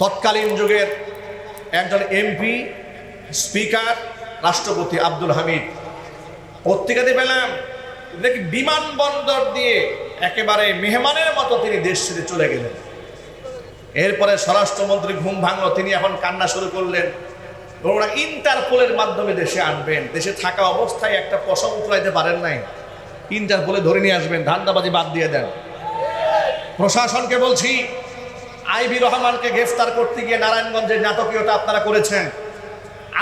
তৎকালীন যুগের একজন এমপি স্পিকার, রাষ্ট্রপতি আব্দুল হামিদ। পত্রিকাতে পেলাম, দেখি বিমানবন্দর দিয়ে একেবারে মেহমানের মতো তিনি দেশ ছেড়ে চলে গেলেন। এরপরে স্বরাষ্ট্রমন্ত্রী ঘুম ভাঙলো, তিনি এখন কান্না শুরু করলেন। ওরা ইন্টারপোলের মাধ্যমে দেশে আনবেন। দেশে থাকা অবস্থায় একটা পশম উঠলাইতে পারেন নাই। ইন্টারপোলে ধরে নিয়ে আসবেন, ধান্দাবাজি বাদ দিয়ে দেন। প্রশাসনকে বলছি আইবি রহমানকে গ্রেফতার করতে গিয়ে নারায়ণগঞ্জের নাটকীয়তা আপনারা করেছেন।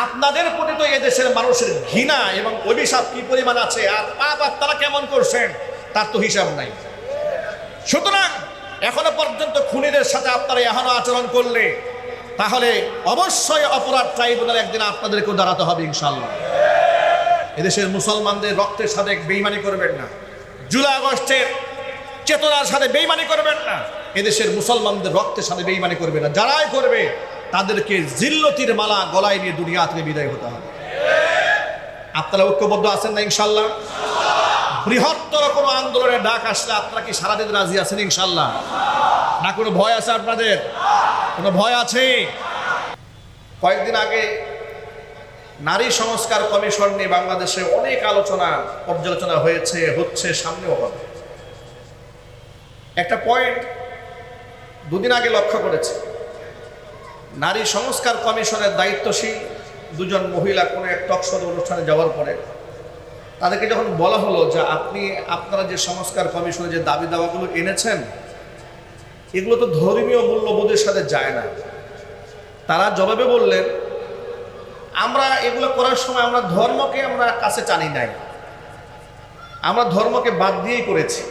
আপনাদের প্রতি তো এদেশের মানুষের ঘৃণা এবং অভিশাপ কি পরিমাণ আছে আর পাপ আপনারা কেমন করছেন, তার তো হিসাব নাই। সুতরাং এখনও পর্যন্ত খুনিদের সাথে আপনারা এখনও আচরণ করলে তাহলে অবশ্যই অপরাধ ট্রাইব্যুনাল একদিন আপনাদেরকেও দাঁড়াতে হবে ইনশাল্লাহ এদেশের মুসলমানদের রক্তের সাথে বেইমানি করবেন না। জুলাই আগস্টের চেতনার সাথে বেইমানি করবেন না। এদেশের মুসলমানদের রক্তের সাথে বেইমানি করবে না। যারাই করবে, তাদেরকে জিল্লতির মালা গলায় নিয়ে দুনিয়া থেকে বিদায় হতে হবে। আপনারা ঐক্যবদ্ধ আছেন না ইনশাল্লাহ? বৃহত্তর কোনো আন্দোলনের ডাক আসলে আপনারা কি সারাদিন রাজি আছেন ইনশাল্লাহ? না কোনো ভয় আছে আপনাদের? কোনো ভয় আছে? কয়েকদিন আগে নারী সংস্কার কমিশন নিয়ে বাংলাদেশে অনেক আলোচনা, পর্যালোচনা হয়েছে, হচ্ছে, সামনেও হবে। একটা পয়েন্ট দুদিন আগে লক্ষ্য করেছে। নারী সংস্কার কমিশনের দায়িত্বশীল দুজন মহিলা কোনো এক টকশো অনুষ্ঠানে যাওয়ার পরে তাদেরকে যখন বলা হলো যে আপনি, আপনারা যে সংস্কার কমিশনে যে দাবি দাওয়াগুলো এনেছেন, এগুলো তো ধর্মীয় মূল্যবোধের সাথে যায় না। তারা জবাবে বললেন, আমরা এগুলো করার সময় আমরা ধর্মকে আমরা কাছে টানি নাই। আমরা ধর্মকে বাদ দিয়েই করেছি।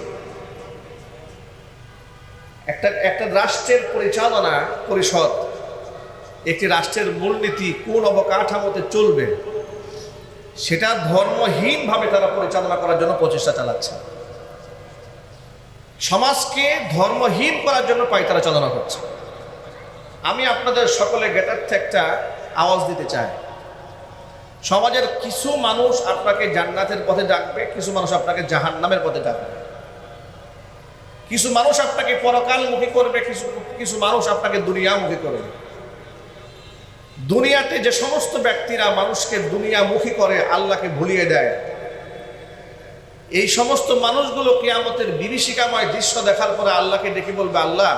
একটা একটা রাষ্ট্রের পরিচালনা পরিষদ, একটি রাষ্ট্রের মূলনীতি কোন অবকাঠামোতে চলবে, সেটা ধর্মহীনভাবে তারা পরিচালনা করার জন্য প্রচেষ্টা চালাচ্ছে। সমাজকে ধর্মহীন করার জন্য পায়তারা চালনা করছে। আমি আপনাদের সকলে গেটার্থে একটা আওয়াজ দিতে চাই। সমাজের কিছু মানুষ আপনাকে জান্নাতের পথে ডাকবে, কিছু মানুষ আপনাকে জাহান্নামের পথে ডাকবে। কিছু মানুষ আপনাকে পরকালমুখী করবে, কিছু কিছু মানুষ আপনাকে দুনিয়ামুখী করবে। দুনিয়াতে যে সমস্ত ব্যক্তিরা মানুষকে দুনিয়ামুখী করে, আল্লাহকে ভুলিয়ে দেয়, এই সমস্ত মানুষগুলো কিয়ামতের বিভীষিকাময় দৃশ্য দেখার পরে আল্লাহকে ডেকে বলবে, আল্লাহ,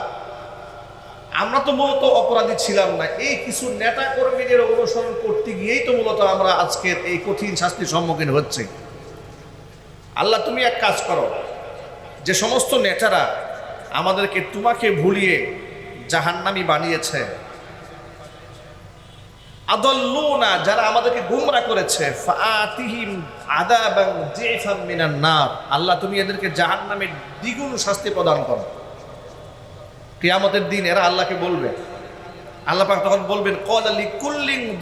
আমরা তো মূলত অপরাধী ছিলাম না। এই কিছু নেতা কর্মীদের অনুসরণ করতে গিয়েই তো মূলত আমরা আজকের এই কঠিন শাস্তির সম্মুখীন হচ্ছে। আল্লাহ, তুমি এক কাজ করো যে সমস্ত নেতারা আমাদেরকে তোমাকে ভুলিয়ে জাহান্নামি বানিয়েছে। আদল্লুনা, যারা আমাদেরকে গুমরা করেছে আল্লাহ, তুমি এদেরকে জাহান্নামের দ্বিগুণ শাস্তি প্রদান করো। কিয়ামতের দিন এরা আল্লাহকে বলবে। আল্লাহ তখন বলবেন কল আলী কুল্লিং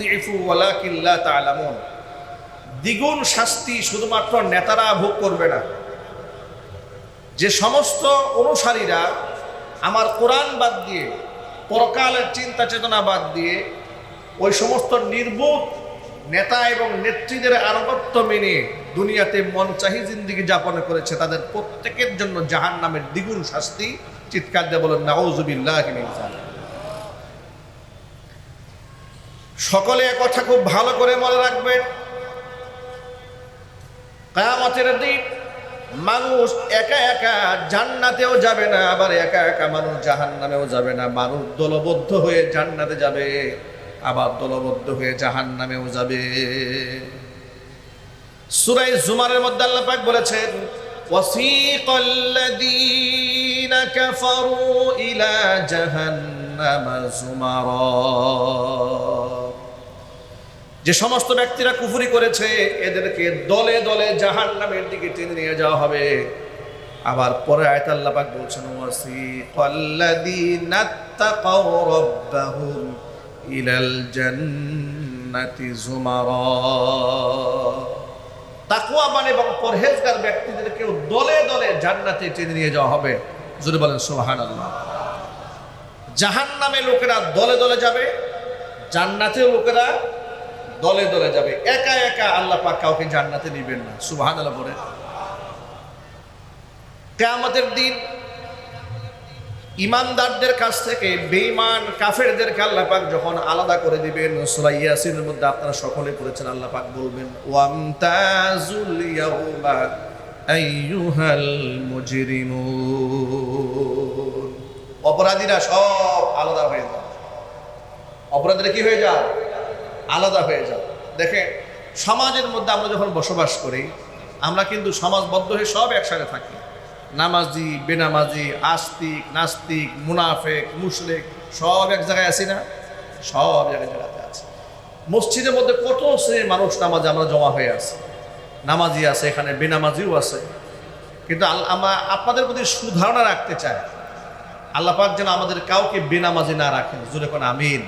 দ্বিগুণ শাস্তি শুধুমাত্র নেতারা ভোগ করবে না। যে সমস্ত অনুসারীরা আমার কোরআন বাদ দিয়ে, পরকালের চিন্তা চেতনা বাদ দিয়ে, ওই সমস্ত নির্বোধ নেতা এবং নেত্রীদের আনুগত্য মেনে দুনিয়াতে মন চাহি জিন্দিগি যাপন করেছে, তাদের প্রত্যেকের জন্য জাহান নামের দ্বিগুণ শাস্তি চিৎকার দিয়ে বলেন নাউজুবিল্লাহ সকলে কথা খুব ভালো করে মনে রাখবেন। কায়ামতের দিন মানুষ একা একা জান্নাতেও যাবে না আবার একা একা মানুষ জাহান নামেও যাবে না মানুষ দলবদ্ধ হয়ে জান্নাতে যাবে আবার দলবদ্ধ হয়ে জাহান নামেও যাবে সুরাই জুমারের মধ্যে আল্লাহ পাক বলেছেন وسيق الذين كفروا إلى جهنم زمرا যে সমস্ত ব্যক্তিরা কুফুরি করেছে, এদেরকে দলে দলে জাহান নামের দিকে টেনে নিয়ে যাওয়া হবে। আবার পরে আয়ত আল্লাহ পাক বলছেন ওয়াসিকাল্লাযীনা তাকাউ রাব্বাহুম ইলাল জান্নাতি যুমারা। তাকওয়াবান এবং পরহেজগার ব্যক্তিদেরকেও দলে দলে জান্নাতে টেনে নিয়ে যাওয়া হবে। যদি বলেন, সুবহানাল্লাহ। জাহান্নামে লোকেরা দলে দলে যাবে, জান্নাতেও লোকেরা দলে দলে যাবে। একা একা আল্লাহ পাক কাউকে জান্নাতে নিবেন না। সুবহান আল্লাহ বলে। কেয়ামতের দিন ইমানদারদের কাছ থেকে, বেঈমান কাফেরদেরকে আল্লাহ পাক যখন আলাদা করে দিবেন, সূরা ইয়াসিনের মধ্যে আপনারা সকলে পড়েছেন, আল্লাহ পাক বলবেন ওয়ামতাজুল ইয়াউমা আইয়ুহাল মুজরিমুন। অপরাধীরা সব আলাদা হয়ে যায়। অপরাধীরা কি হয়ে যায়? আলাদা হয়ে যায় দেখেন সমাজের মধ্যে আমরা যখন বসবাস করি, আমরা কিন্তু সমাজবদ্ধ হয়ে সব একসাথে থাকি। নামাজি, বেনামাজি, আস্তিক, নাস্তিক, মুনাফেক, মুশরেক, সব এক জায়গায় আছি না? সব জায়গায় জায়গাতে আছে। মসজিদের মধ্যে কত সে মানুষ নামাজে আমরা জমা হয়ে আছি। নামাজি আছে, এখানে বেনামাজিও আছে। কিন্তু আমরা আপনাদের প্রতি সুধারণা রাখতে চাই। আল্লাহ পাক যেন আমাদের কাউকে বেনামাজি না রাখেন। জুড়ে কোন আমিন।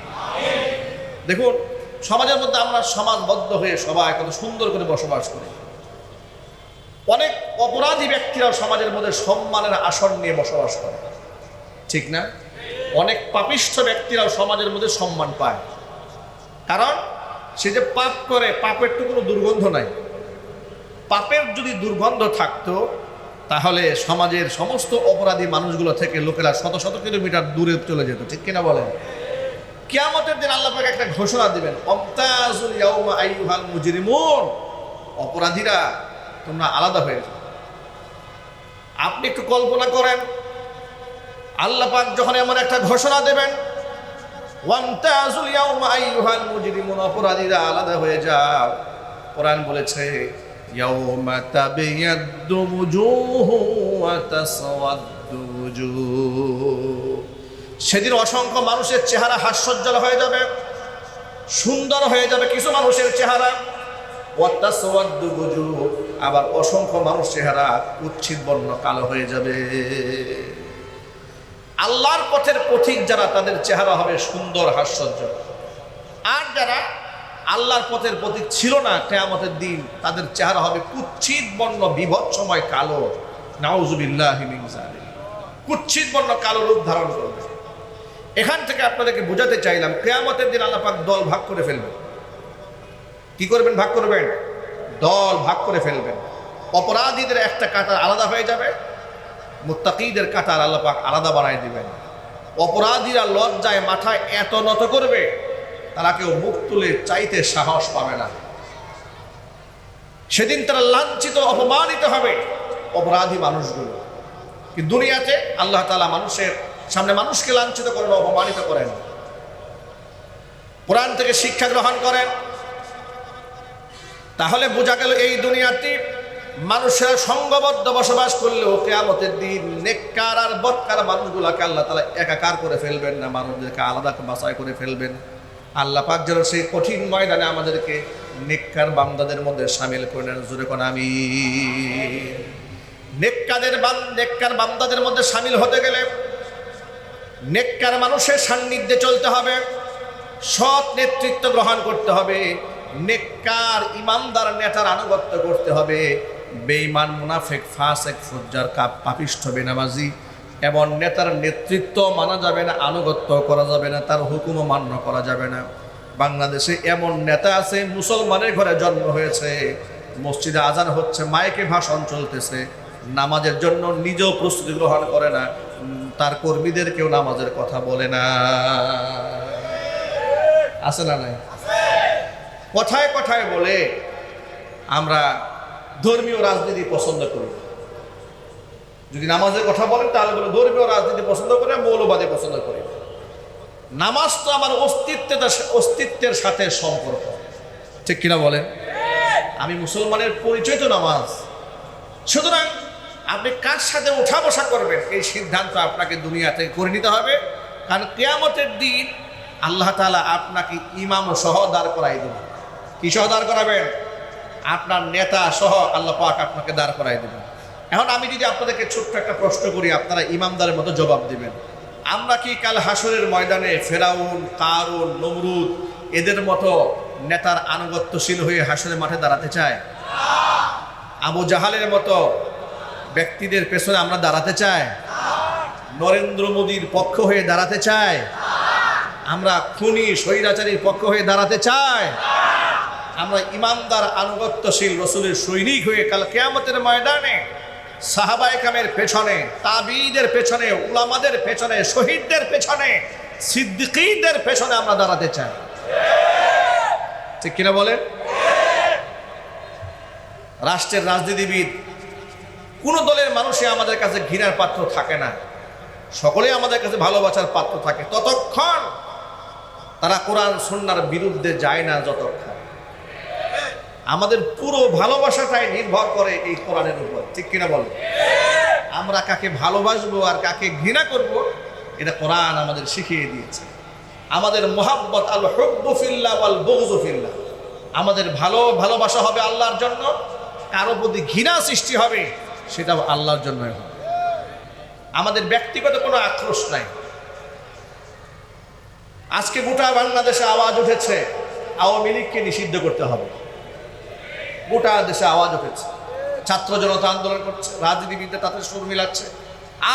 দেখুন সমাজের মধ্যে আমরা সমাজবদ্ধ হয়ে সবাই কত সুন্দর করে বসবাস করি। অনেক অপরাধী ব্যক্তিরাও সমাজের মধ্যে সম্মানের আসন নিয়ে বসবাস করে। ঠিক না? অনেক পাপিষ্ঠ ব্যক্তিরাও সমাজের মধ্যে সম্মান পায়। কারণ সে যে পাপ করে, পাপের তো কোনো দুর্গন্ধ নাই। পাপের যদি দুর্গন্ধ থাকতো, তাহলে সমাজের সমস্ত অপরাধী মানুষগুলো থেকে লোকেরা শত শত কিলোমিটার দূরে চলে যেত। ঠিক কিনা বলেন? কিয়ামতের দিন আল্লাহ পাক একটা ঘোষণা দিবেন, অমতাজুল ইয়াউমা আইয়ুহাল মুজরিমুন। অপরাধীরা তোমরা আলাদা হয়ে যাও। আপনি একটু কল্পনা করেন, আল্লাহ পাক যখন এমন একটা ঘোষণা দেবেন ওয়ামতাজুল ইয়াউমা আইয়ুহাল মুজরিমুন, অপরাধীরা আলাদা হয়ে যাও। কোরআন বলেছে, ইয়াউমা তাবিয়াদ্দু ওয়া তাসওয়াদ্দু সেদিন অসংখ্য মানুষের চেহারা হাস্যজ্জ্বল হয়ে যাবে, সুন্দর হয়ে যাবে কিছু মানুষের চেহারা। আবার অসংখ্য মানুষ চেহারা উচ্ছিদ বর্ণ কালো হয়ে যাবে। আল্লাহর পথের পথিক যারা, তাদের চেহারা হবে সুন্দর, হাস্যোজ্জ্বল। আর যারা আল্লাহর পথের পথিক ছিল না কেয়ামতের দিন, তাদের চেহারা হবে কুচ্ছিত বর্ণ বিভৎসময় কালো। নাউজুবিল্লাহ কুচ্ছিত বর্ণ কালো রূপ ধারণ করবে। এখান থেকে আপনাদেরকে বোঝাতে চাইলাম, কেয়ামতের দিন আল্লাপাক দল ভাগ করে ফেলবেন। কি করবেন? ভাগ করবেন? দল ভাগ করে ফেলবেন। অপরাধীদের একটা কাতার আলাদা হয়ে যাবে, মুত্তাকিদের কাতার আল্লাপাক আলাদা বানায় দিবেন। অপরাধীরা লজ্জায় মাথায় এত নত করবে, তারা কেউ মুখ তুলে চাইতে সাহস পাবে না। সেদিন তারা লাঞ্ছিত, অপমানিত হবে অপরাধী মানুষগুলো। দুনিয়াতে আল্লাহ তালা মানুষের সামনে মানুষকে লাঞ্ছিত করেন, অপমানিত করেন। কোরআন থেকে শিক্ষা গ্রহণ করেন। তাহলে বোঝা গেল এই দুনিয়াটি মানুষেরা সঙ্গবদ্ধ বসবাস করলেও কেয়ামতের দিন নেককার আর বৎকার মানুষগুলাকে আল্লাহ তালা একাকার করে ফেলবেন না, মানুষদেরকে আলাদা বাছাই করে ফেলবেন। আল্লাহ পাক যেন সেই কঠিন ময়দানে আমাদেরকে নেককার বান্দাদের মধ্যে সামিল করে নেন। জোরে কোন আমি নেককাদের নেককার বান্দাদের মধ্যে সামিল হতে গেলে নেককার মানুষের সান্নিধ্যে চলতে হবে, সৎ নেতৃত্ব গ্রহণ করতে হবে, নেককার ইমানদার নেতার আনুগত্য করতে হবে। বেঈমান, মুনাফেক, ফাসেক, ফুজ্জার, কাপ, পাপিষ্ঠ, বেনামাজি, এমন নেতার নেতৃত্ব মানা যাবে না, আনুগত্য করা যাবে না, তার হুকুমও মান্য করা যাবে না। বাংলাদেশে এমন নেতা আছে, মুসলমানের ঘরে জন্ম হয়েছে, মসজিদে আজান হচ্ছে, মাইকে ভাষণ চলতেছে, নামাজের জন্য নিজেও প্রস্তুতি গ্রহণ করে না উম, কর্মীদের কেউ নামাজের কথা বলে না। আছে না নাই? কথায় কথায় বলে আমরা ধর্মীয় রাজনীতি পছন্দ করি। যদি নামাজের কথা বলেন তাহলে বলে ধর্মীয় রাজনীতি পছন্দ করে মৌলবাদী পছন্দ করি। নামাজ তো আমার অস্তিত্বের অস্তিত্বের সাথে সম্পর্ক। ঠিক কিনা বলেন? আমি মুসলমানের পরিচয় তো নামাজ। সুতরাং আপনি কার সাথে ওঠা বসা করবেন? এই সিদ্ধান্ত আপনাকে দুনিয়াতে করে নিতে হবে। কারণ কেয়ামতের দিন আল্লাহ তাআলা আপনাকে ইমাম সহ দাঁড় করাই দেবেন। কি সহ দাঁড় করাবেন? আপনার নেতা সহ আল্লাহ পাক আপনাকে দাঁড় করাই দেবেন। এখন আমি যদি আপনাদেরকে ছোট্ট একটা প্রশ্ন করি, আপনারা ইমামদারের মতো জবাব দিবেন। আমরা কি কাল হাসরের ময়দানে ফেরাউন কারুন নমরুদ এদের মতো নেতার আনুগত্যশীল হয়ে হাসরের মাঠে দাঁড়াতে চাই আবু জাহালের মতো ব্যক্তিদের পেছনে আমরা দাঁড়াতে চাই। নরেন্দ্র মোদীর পক্ষ হয়ে দাঁড়াতে চাই। আমরা খুনি, স্বৈরাচারীর পক্ষ হয়ে দাঁড়াতে চাই। আমরা ইমানদার আনুগত্যশীল, রসুলের সৈনিক হয়ে কাল কেয়ামতের ময়দানে সাহাবায়কামের পেছনে তাবিদের পেছনে, উলামাদের পেছনে, শহীদদের পেছনে, সিদ্দিকীদের পেছনে আমরা দাঁড়াতে চাই। ঠিক কিনা বলেন? রাষ্ট্রের রাজনীতিবিদ কোনো দলের মানুষে আমাদের কাছে ঘৃণার পাত্র থাকে না। সকলেই আমাদের কাছে ভালোবাসার পাত্র থাকে। ততক্ষণ তারা কোরআন সন্ন্যার বিরুদ্ধে যায় না যতক্ষণ। আমাদের পুরো ভালোবাসাটাই নির্ভর করে এই কোরআনের উপর। ঠিক কিনা বলেন আমরা কাকে ভালোবাসবো আর কাকে ঘৃণা করব, এটা কোরআন আমাদের শিখিয়ে দিয়েছে। আমাদের মোহাব্বত আল হব্বফিল্লা আল বগজফিল্লা আমাদের ভালো, ভালোবাসা হবে আল্লাহর জন্য। কারও প্রতি ঘৃণা সৃষ্টি হবে সেটাও আল্লাহর জন্যই হবে। আমাদের ব্যক্তিগত কোনো আক্রোশ নাই। আজকে গোটা বাংলাদেশে আওয়াজ উঠেছে, আওয়ামী লীগকে নিষিদ্ধ করতে হবে। গোটা দেশে আওয়াজ উঠেছে। ছাত্র জনতা আন্দোলন করছে রাজনীতিবিদরা তাদের সুর মিলাচ্ছে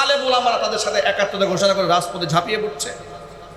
আলে আমরা তাদের সাথে একাত্মতা ঘোষণা করে রাজপথে ঝাঁপিয়ে পড়ছে।